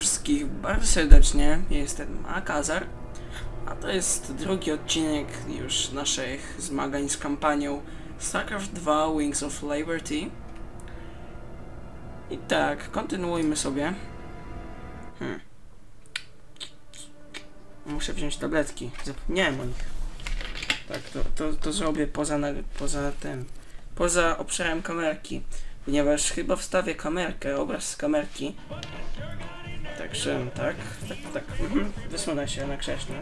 Wszystkich bardzo serdecznie, jestem Akazar, a to jest drugi odcinek już naszych zmagań z kampanią StarCraft 2 Wings of Liberty. I tak, kontynuujmy sobie. Hmm. Muszę wziąć tabletki, zapomniałem o nich. Tak, to, to, to zrobię poza, na- poza tym, poza obszarem kamerki, ponieważ chyba wstawię kamerkę, obraz z kamerki. Także tak, tak, tak. Mhm. Wysunę się na krześle.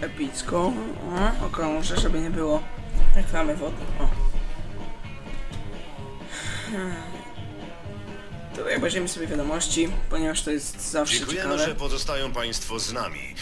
Tak, epicko. O, okrążę, żeby nie było reklamy wodnej. O. Hmm. Tutaj obejrzymy sobie wiadomości, ponieważ to jest zawsze Dziękujemy, ciekawe. że pozostają Państwo z nami.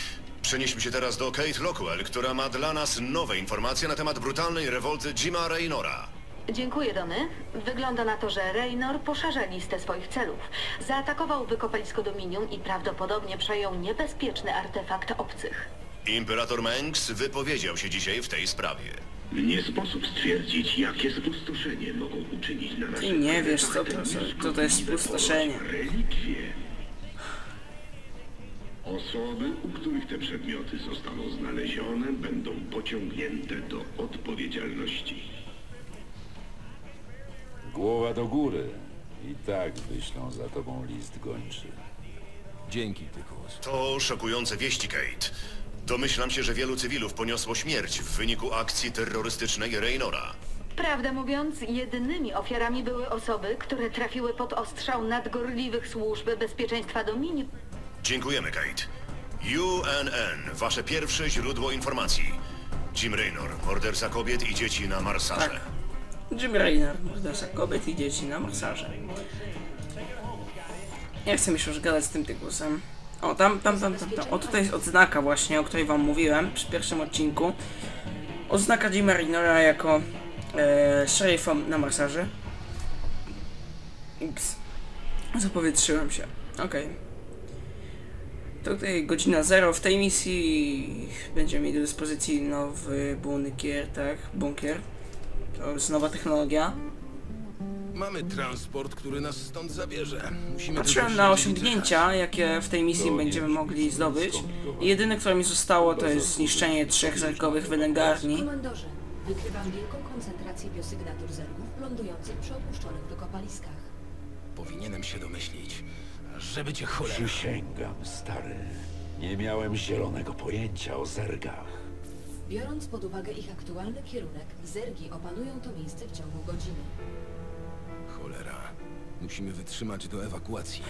Przenieśmy się teraz do Kate Lockwell, która ma dla nas nowe informacje na temat brutalnej rewolty Jima Raynora. Dziękuję, Dony. Wygląda na to, że Raynor poszerza listę swoich celów. Zaatakował wykopalisko Dominium i prawdopodobnie przejął niebezpieczny artefakt obcych. Imperator Mengs wypowiedział się dzisiaj w tej sprawie. Nie sposób stwierdzić, jakie spustoszenie mogą uczynić na naszych nie wiesz, co to co to jest spustoszenie. Relikwie. Osoby, u których te przedmioty zostaną znalezione, będą pociągnięte do odpowiedzialności. Głowa do góry. I tak wyślą za tobą list gończy. Dzięki, Tykus. To szokujące wieści, Kate. Domyślam się, że wielu cywilów poniosło śmierć w wyniku akcji terrorystycznej Raynora. Prawdę mówiąc, jedynymi ofiarami były osoby, które trafiły pod ostrzał nadgorliwych służb bezpieczeństwa Dominium. Dziękujemy, Kate. UNN, wasze pierwsze źródło informacji. Jim Raynor, morderca kobiet i dzieci na Marsarze. Tak. Jim Raynor, morderca kobiet i dzieci na masaże. Nie chcę mi się już gadać z tym tykusem. O, tam, tam, tam, tam, tam. O, tutaj jest odznaka właśnie, o której wam mówiłem przy pierwszym odcinku. Odznaka Jima Raynora jako e, szeryfa na masaży. X. Zapowietrzyłem się. Okej. Tutaj godzina 0. W tej misji będziemy mieli do dyspozycji nowy bunkier, tak? Bunkier. To jest nowa technologia. Mamy transport, który nas stąd zabierze. Musimy Patrzyłem tylko na śledzić osiągnięcia, jakie w tej misji będziemy mogli zdobyć. I jedyne, które mi zostało, to jest zniszczenie trzech zerkowych wylęgarni. Komandorze, wykrywam wielką koncentrację biosygnatur zergów lądujących przy opuszczonych wykopaliskach. Powinienem się domyślić. Żeby cię cholera. Przysięgam, stary. Nie miałem zielonego pojęcia o zergach. Biorąc pod uwagę ich aktualny kierunek, zergi opanują to miejsce w ciągu godziny. Cholera. Musimy wytrzymać do ewakuacji.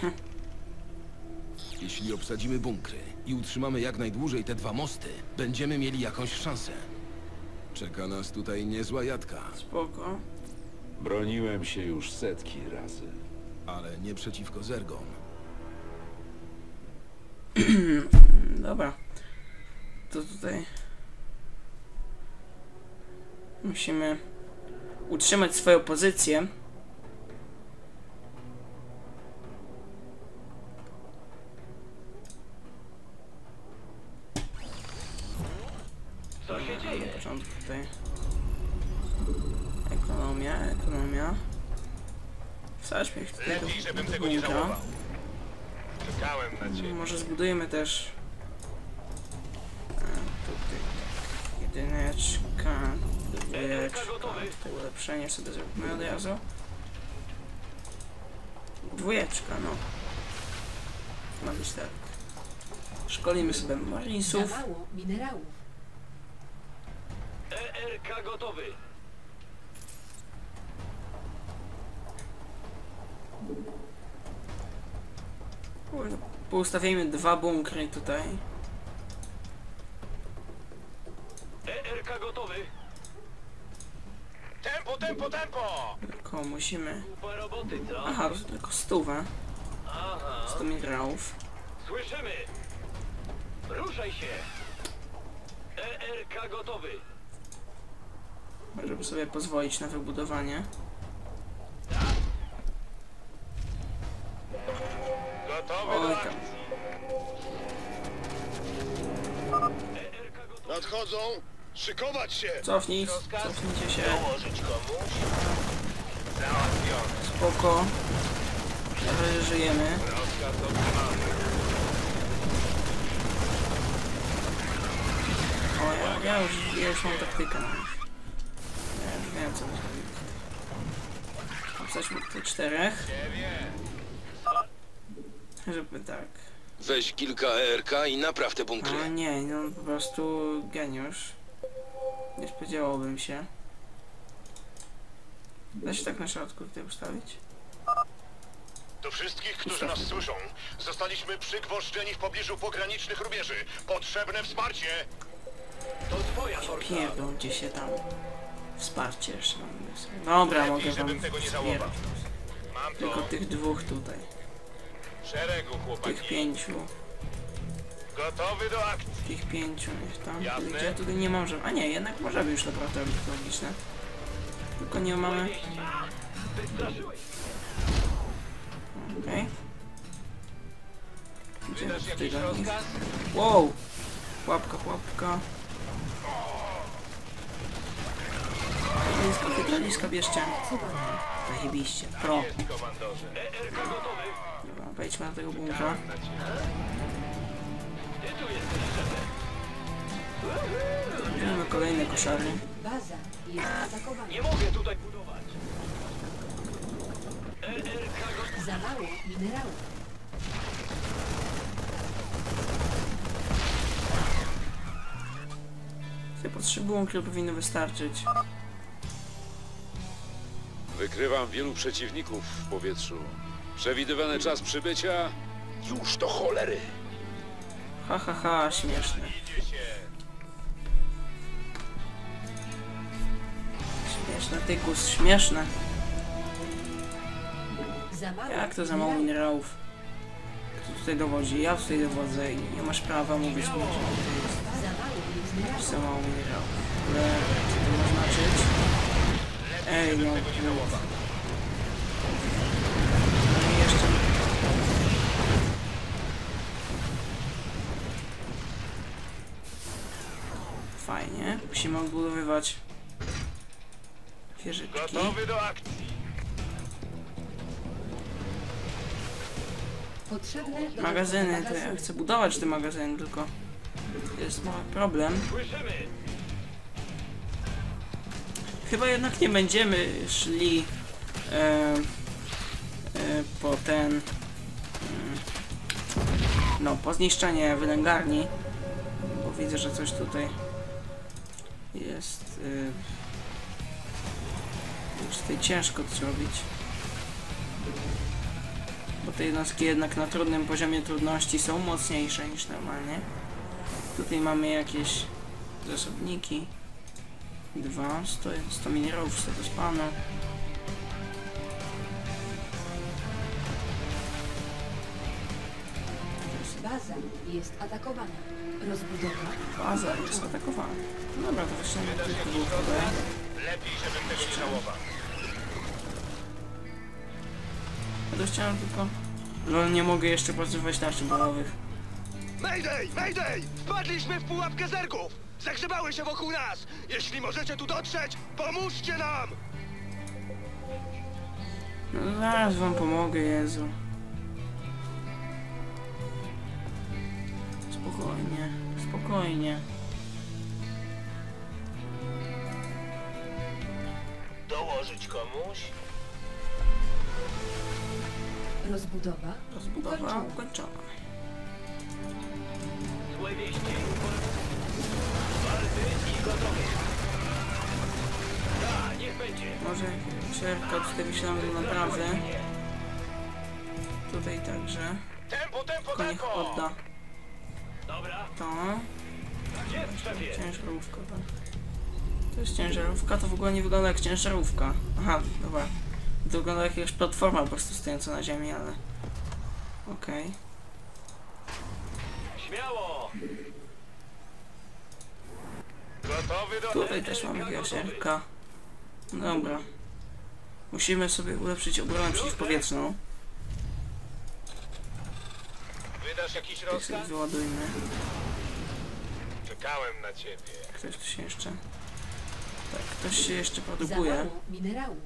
Jeśli obsadzimy bunkry i utrzymamy jak najdłużej te dwa mosty, będziemy mieli jakąś szansę. Czeka nas tutaj niezła jadka, Spoko. Broniłem się już setki razy. ale nie przeciwko zergom. Dobra. To tutaj... Musimy utrzymać swoją pozycję. Co się dzieje? Na początku tutaj. Ekonomia, ekonomia. Wsadź mnie w tego Lepiej, żebym tego nie żałował. Czekałem na ciebie. Może zbudujemy też e, tutaj jedyneczka, dwójeczka, to ulepszenie sobie zrobimy od razu. Dwójeczka, no. Ma być tak. Szkolimy sobie marinesów. Mało minerałów. ERK gotowy. Kurde, Poustawimy dwa bunkry tutaj. ERK gotowy. Tempo, tempo, tempo! Tylko musimy... Kupa roboty, co? Aha, to tylko stówę. Aha, 100 minerałów. słyszymy. Ruszaj się. ERK gotowy. Żeby sobie pozwolić na wybudowanie. Gotowy Oj do tam. akcji. Nadchodzą! Szykować się! Cofnij, cofnijcie się. Dołożyć komuś? Spoko. Na razie żyjemy. Rozkaz otrzymany. O, ja, ja, już, ja już mam taktykę na nich. Ja już wiem co zrobić. Obsadźmy tutaj czterech. Żeby tak. Weź kilka ERK i napraw te bunkry. A nie, no po prostu geniusz. Nie spodziewałbym się. Da się tak na środku tutaj ustawić? Do wszystkich, którzy nas słyszą, zostaliśmy przygwożdżeni w pobliżu pogranicznych rubieży. Potrzebne wsparcie! To twoja forsa. Pierdolcie się tam. Wsparcie jeszcze mam. Dobra, Lepiej, mogę wam tego nie żałował. wspierać. Mam Tylko to. tych dwóch tutaj. Szeregu, Tych pięciu. Gotowy do akcji. Tych pięciu niech tam. Jasne. Gdzie tutaj nie może. A nie, jednak możemy już laboratorium technologiczne. Tylko nie mamy. Okej. Gdzie Wydasz tutaj? Wow! Łapka, łapka. Hydraliska, hydraliska bierzcie. Zajebiście. Pro. Wejdźmy do tego szefem. Mamy kolejne koszary. Baza jest atakowana. Nie mogę tutaj budować. Za mało minerałów. Te po trzy bunkry powinny wystarczyć. Wykrywam wielu przeciwników w powietrzu. Przewidywany czas przybycia? Już do cholery. Ha ha ha, śmieszne. Śmieszne, tykus, śmieszne. Jak to za mało minerałów? Kto tutaj dowodzi? Ja tutaj dowodzę i nie masz prawa mówić mi, że to jest Za mało minerałów. Ale co to ma znaczyć? Ej, no. No Fajnie. Musimy odbudowywać wieżyczki. Gotowy do akcji. Magazyny, to ja chcę budować te magazyny, tylko jest mały problem. Chyba jednak nie będziemy szli e, e, po ten mm, no, po zniszczenie wylęgarni, bo widzę, że coś tutaj jest e, już tutaj ciężko to zrobić. Bo te jednostki jednak na trudnym poziomie trudności są mocniejsze niż normalnie. Tutaj mamy jakieś zasobniki. Dwa, 100, 100 minerałów z tego. Baza jest atakowana. Rozbudowa Baza jest atakowana. No Dobra, to dwóch tutaj. Lepiej, żebym tego nie żałował. Ja to chciałem tylko... Lol, nie mogę jeszcze pracować tarczy balowych. Mayday! Mayday! Wpadliśmy w pułapkę zergów! Zagrzebały się wokół nas! Jeśli możecie tu dotrzeć, pomóżcie nam! No zaraz wam pomogę, Jezu. Spokojnie. Dołożyć komuś? rozbudowa Rozbudowa ukończona. Złe wieści? Waldy i gotowy. Tak, niech będzie. Może szerka tutaj wyślemy do naprawy. Tutaj także. Tempo, tempo, tempo! odda Dobra, to. Ciężarówka, tak. To jest ciężarówka, to w ogóle nie wygląda jak ciężarówka. Aha, dobra. To wygląda jak jakaś platforma po prostu stojąca na ziemi, ale... Okej. Śmiało! Gotowy do... Tutaj też mamy wiaszerka. Dobra. Musimy sobie ulepszyć obronę przeciwpowietrzną. Wydasz jakiś Tak rozkaz? wyładujmy. Czekałem na ciebie. Ktoś tu się jeszcze... Tak, ktoś się jeszcze produkuje. Minerałów.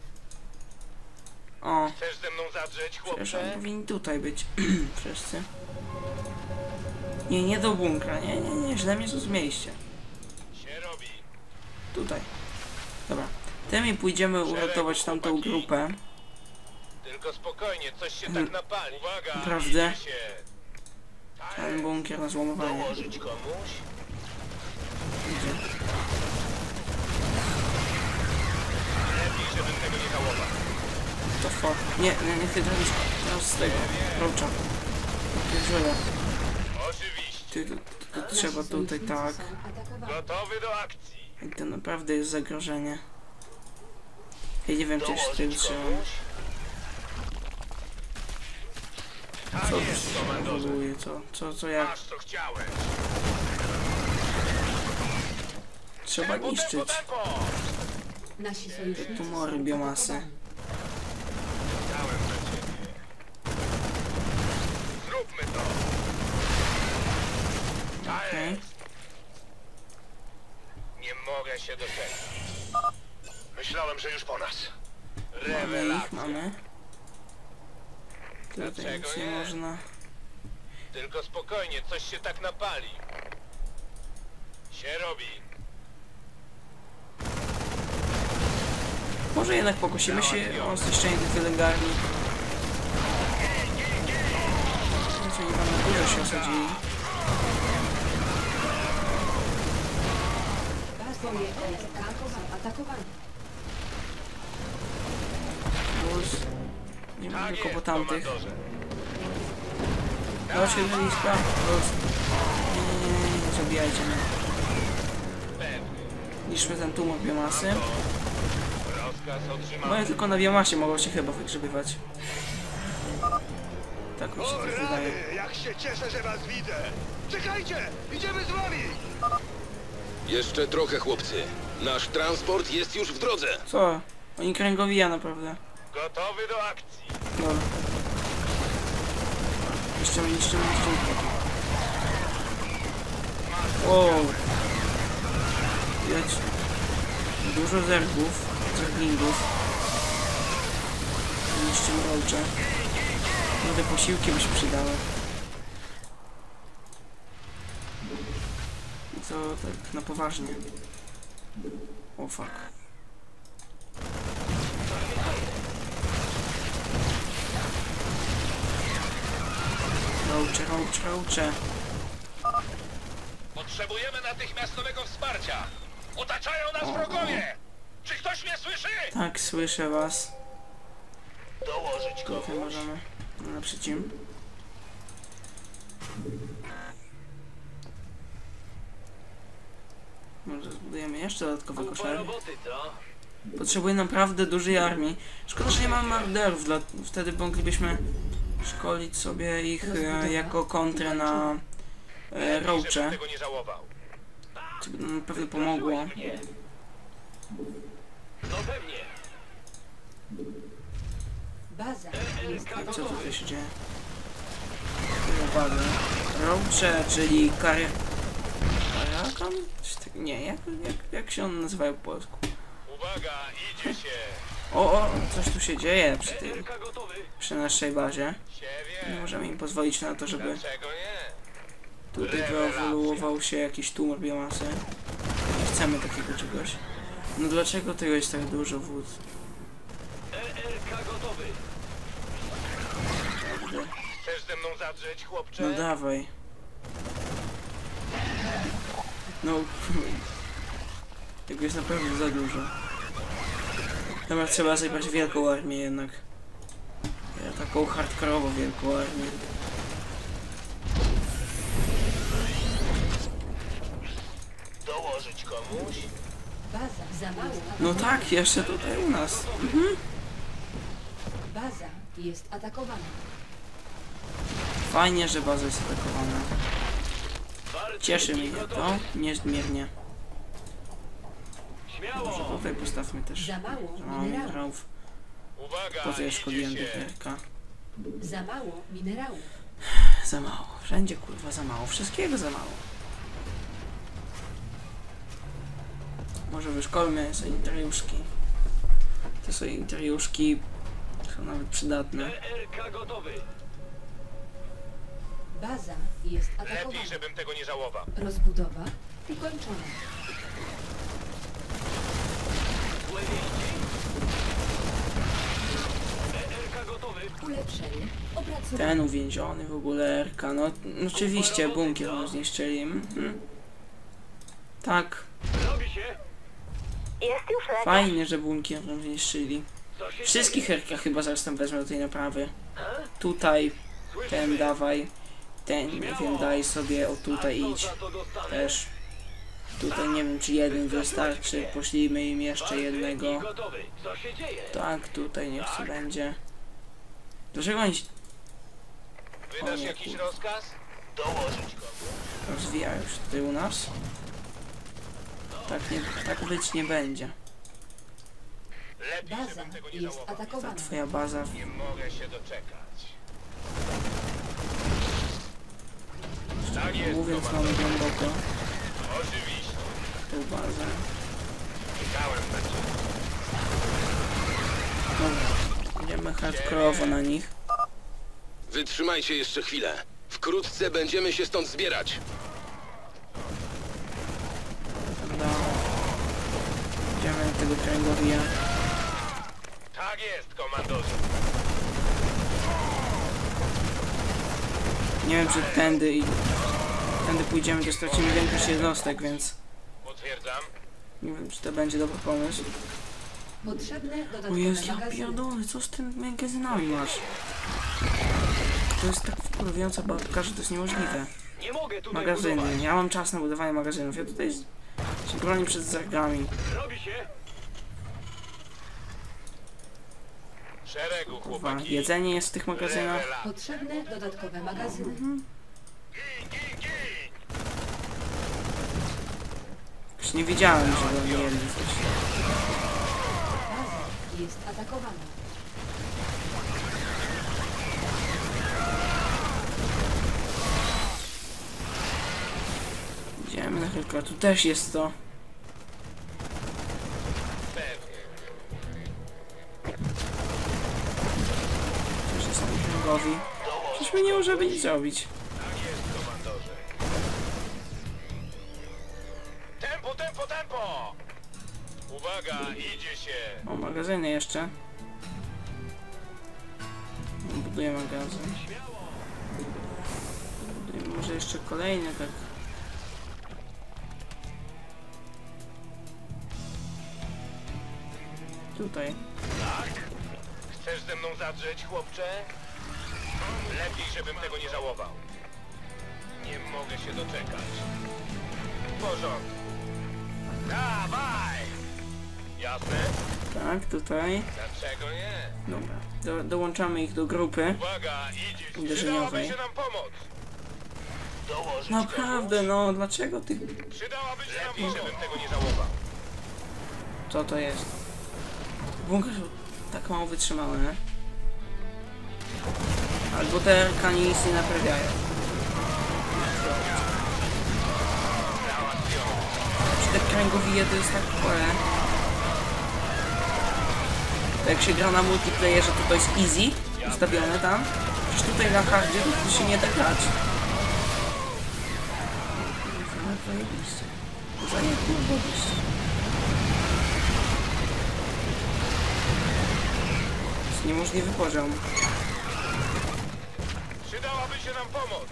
O, Chcesz ze mną zadrzeć, przecież oni chłopcze? powinni tutaj być. Wszyscy. Nie, nie do bunkra, nie, nie, nie, źle mnie zrozumieliście. Się robi. Tutaj. Dobra. Tymi pójdziemy uratować tamtą grupę. Tylko spokojnie, coś się Hmm. tak napali. Uwaga, Naprawdę? idzie się. Ten bunkier na złamowanie. Dołożyć komuś? Idzie. Lepiej, żebym tego nie żałował. To fuck. Nie, nie, nie hydrauliczka. Teraz z tego. Roacza. Pierdziele. Oczywiście. Ty, to, to, to Nasi trzeba tutaj tak. Gotowy do akcji. I to naprawdę jest zagrożenie. Ja nie wiem, czy trzeba. Co Tak tu jest, się komandorze. ewoluuje? Co, co, co jak? Trzeba niszczyć. Nasi sojusznicy tumory są biomasy. atakowani. Czekałem na ciebie. Zróbmy to. Okej. jest. Nie mogę się doczekać. Myślałem, że już po nas. Mamy ich, Rewelacja. mamy. Tutaj Dlaczego nic nie nie? można. Tylko spokojnie, coś się tak napali. Się robi. Może jednak pokusimy się o zniszczenie tych wylęgarni. Znaczy nie mamy dużo się osadzili. Plus. Nie ma Tak tylko po tamtych. komandorze. Chodź, Eliska. Plus. Nie, nie, nie, zabijajcie mnie. Niszmy ten tumor biomasy. No i tylko na biomasie mogą się chyba wygrzebywać. Tak mi się to wydaje. rany, jak się cieszę, że was widzę. Czekajcie, idziemy z wami. Jeszcze trochę, chłopcy. Nasz transport jest już w drodze. Co? Oni kręgowija naprawdę. Gotowy do akcji. Dobra. Niszczymy, niszczymy, niszczymy. Wow. Widać dużo zergów, zerglingów. Niszczymy rołcze. No te posiłki by się przydały. I co tak na poważnie. O fuck. Rołcze, rołcze, rołcze. Potrzebujemy natychmiastowego wsparcia. Otaczają nas wrogowie. Czy ktoś mnie słyszy? Tak, słyszę was. Dołożyć Tutaj możemy naprzeciw. Może zbudujemy jeszcze dodatkowe koszary. roboty, co? Potrzebuję naprawdę dużej armii. Szkoda, że nie mamy marderów, dla... wtedy moglibyśmy szkolić sobie ich e, jako kontrę na e, żałował. co by nam na pewno pomogło. No pewnie. Baza jest Co tutaj się dzieje? Uwaga. Rołcze, czyli kary... Karakan? Coś tak- Nie, jak, jak, jak się one nazywają po polsku? Uwaga, idzie się. O, o, coś tu się dzieje przy, tej, gotowy. przy naszej bazie. Nie możemy im pozwolić na to, żeby tutaj wyewoluował się jakiś tumor biomasy. Nie chcemy takiego czegoś. No dlaczego tego jest tak dużo wód? Elka gotowy. Chcesz ze mną zadrzeć, chłopcze? No dawaj. No, tego jest na pewno za dużo. Dobra, trzeba zebrać wielką armię jednak. Ja taką hardkorową wielką armię. Dołożyć komuś? Baza za mało. No tak, jeszcze tutaj u nas. Baza jest atakowana. Fajnie, że baza jest atakowana. Cieszy mnie to niezmiernie. Może tutaj postawmy też. Za mało Za mało minerałów. Po co ja szkoliłem? Za mało minerałów. Za mało. Wszędzie kurwa za mało. Wszystkiego za mało. Może wyszkolmy sanitariuszki. Te sanitariuszki są nawet przydatne. PRK gotowy. Baza jest atakowana. Lepiej, żebym tego nie żałował. Rozbudowa ukończona. Gotowy. Ulepszenie. Ten uwięziony w ogóle RK. No, no oczywiście bunkier mu zniszczyli. Mhm. Tak. Robi się. Fajnie, że bunkier mu zniszczyli. Wszystkich RK chyba zaraz tam wezmę do tej naprawy. Tutaj, ten dawaj. Ten, nie wiem, daj sobie, o tutaj idź. Też. Tutaj nie wiem, czy jeden wystarczy. Poślijmy im jeszcze jednego. Tak, tutaj niech co będzie. Dlaczego oni Wydasz jakiś rozkaz? Dołożyć go. rozwijają się tutaj u nas? Tak, nie, tak być nie będzie. Lepiej, Baza jest. Ta atakowana. twoja baza Nie mogę się doczekać. Tak jest, Mówiąc mamy głęboko Oczywiście. tą bazę. Czekałem na ciebie. Dobra, idziemy hardkorowo na nich. Wytrzymajcie jeszcze chwilę. Wkrótce będziemy się stąd zbierać. Dobra. Kręgowija. Tak jest, komandorze. Nie wiem, czy tędy i... Tędy pójdziemy, to stracimy większość jednostek, więc... Potwierdzam. Nie wiem, czy to będzie dobry pomysł. Potrzebne O dodatkowe Jezu, ja pierdolę, co z tym magazynami masz? To jest tak wkurwiająca babka, że to jest niemożliwe. Nie mogę tutaj Magazyny. budować. Ja mam czas na budowanie magazynów. Ja tutaj się bronię przed zergami. Robi się. Szeregu, Kurwa, chłopaki. jedzenie jest w tych magazynach. Potrzebne dodatkowe magazyny. Gin, gin, gin. Już nie wiedziałem, że oni jedli coś. Baza jest atakowana. Idziemy na chwilkę. Tu też jest to. Kręgowi. Przecież my nie możemy nic zrobić. Tak jest, komandorze. Tempo, tempo, tempo! Uwaga, idzie się. O, magazyny jeszcze. Buduję magazyn. Buduję może jeszcze kolejny, tak. Tutaj. Tak? Chcesz ze mną zadrzeć, chłopcze? Lepiej, żebym tego nie żałował. Nie mogę się doczekać. W porządku. Dawaj! Jasne? Tak, tutaj. Dlaczego nie? Dobra. Do, dołączamy ich do grupy. Uwaga, idzie. Uderzeniowej. Przydałaby się nam pomoc. Dołożyć Naprawdę, no, dlaczego ty... komuś? Przydałaby się Lepiej, pomoc. żebym tego nie żałował. Co to jest? Bunker tak mało wytrzymały, nie? Albo te RK nic nie naprawiają. Czy te kręgowije to jest tak chore? Jak się gra na multiplayerze, to to jest easy ustawione tam. Przecież tutaj na hardzie to, się nie da grać. No zajebiście. Zajebiście. Jest niemożliwy poziom. Przydałaby się nam pomoc.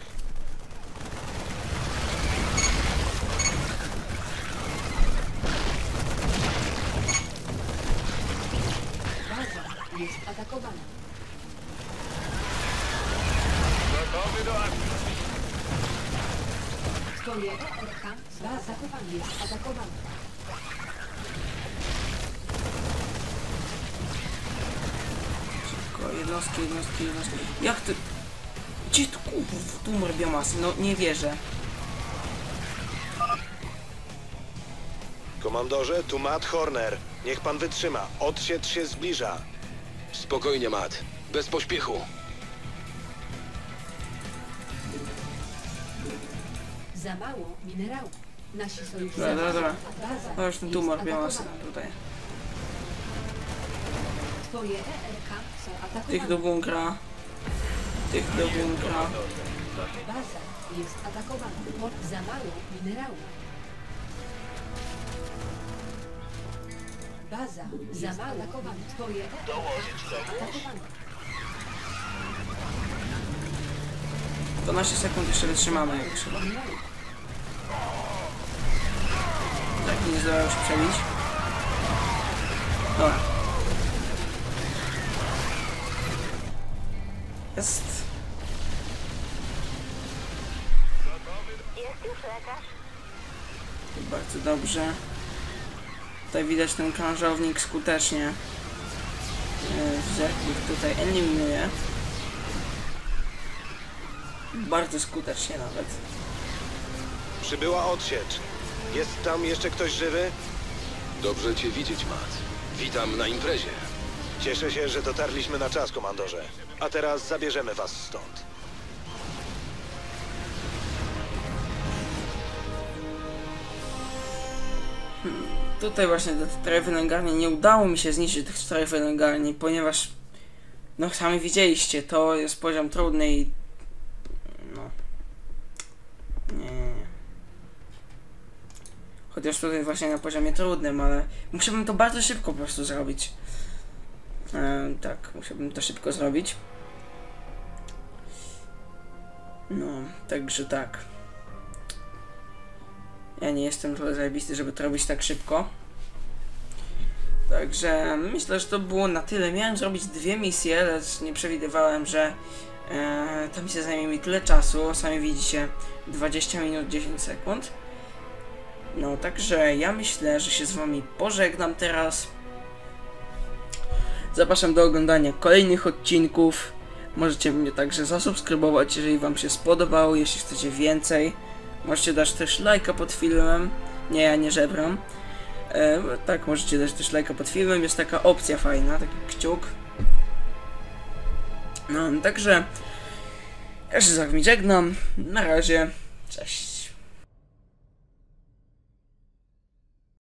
Baza jest atakowana. Gotowy do akcji. Twoje RK baza jest atakowana. Tylko jednostki, jednostki, jednostki. Jak ty... Tumor biomasy? No nie wierzę. Komandorze, tu Matt Horner. Niech pan wytrzyma. Odsiecz się zbliża. Spokojnie, Matt. Bez pośpiechu. Za mało minerału. Nasi sojusznicy... Dobra, dobra, dobra. No już ten tumor atakowana. tutaj. Twoje ERK są atakowane. Tych do bunkra. Tych do bunkra. Baza jest atakowana. Port za mało minerału. Baza za mało atakowana. Twoje ERK są atakowane. 12 sekund jeszcze wytrzymamy jak trzeba. Tak, nie zdołają się przebić. Dobra. Jest. Bardzo dobrze. Tutaj widać ten krążownik skutecznie e, zerków tutaj eliminuje. Bardzo skutecznie nawet. Przybyła odsiecz. Jest tam jeszcze ktoś żywy? Dobrze cię widzieć, Matt. Witam na imprezie. Cieszę się, że dotarliśmy na czas, komandorze. A teraz zabierzemy was stąd. Tutaj właśnie do czterech wylęgarni nie udało mi się zniszczyć tych czterech wylęgarni, ponieważ no sami widzieliście, to jest poziom trudny i no nie, nie, nie. Chociaż tutaj właśnie na poziomie trudnym, ale musiałbym to bardzo szybko po prostu zrobić. E, tak, musiałbym to szybko zrobić. No, także tak. Ja nie jestem tyle zajebisty, żeby to robić tak szybko. Także myślę, że to było na tyle. Miałem zrobić dwie misje, lecz nie przewidywałem, że e, ta misja zajmie mi tyle czasu. Sami widzicie, 20 minut 10 sekund. No, także ja myślę, że się z wami pożegnam teraz. Zapraszam do oglądania kolejnych odcinków. Możecie mnie także zasubskrybować, jeżeli wam się spodobało, jeśli chcecie więcej. Możecie dać też lajka pod filmem. Nie, ja nie żebram. E, tak, możecie dać też lajka pod filmem. Jest taka opcja fajna, taki kciuk. No, także ja się z wami żegnam. Na razie. Cześć.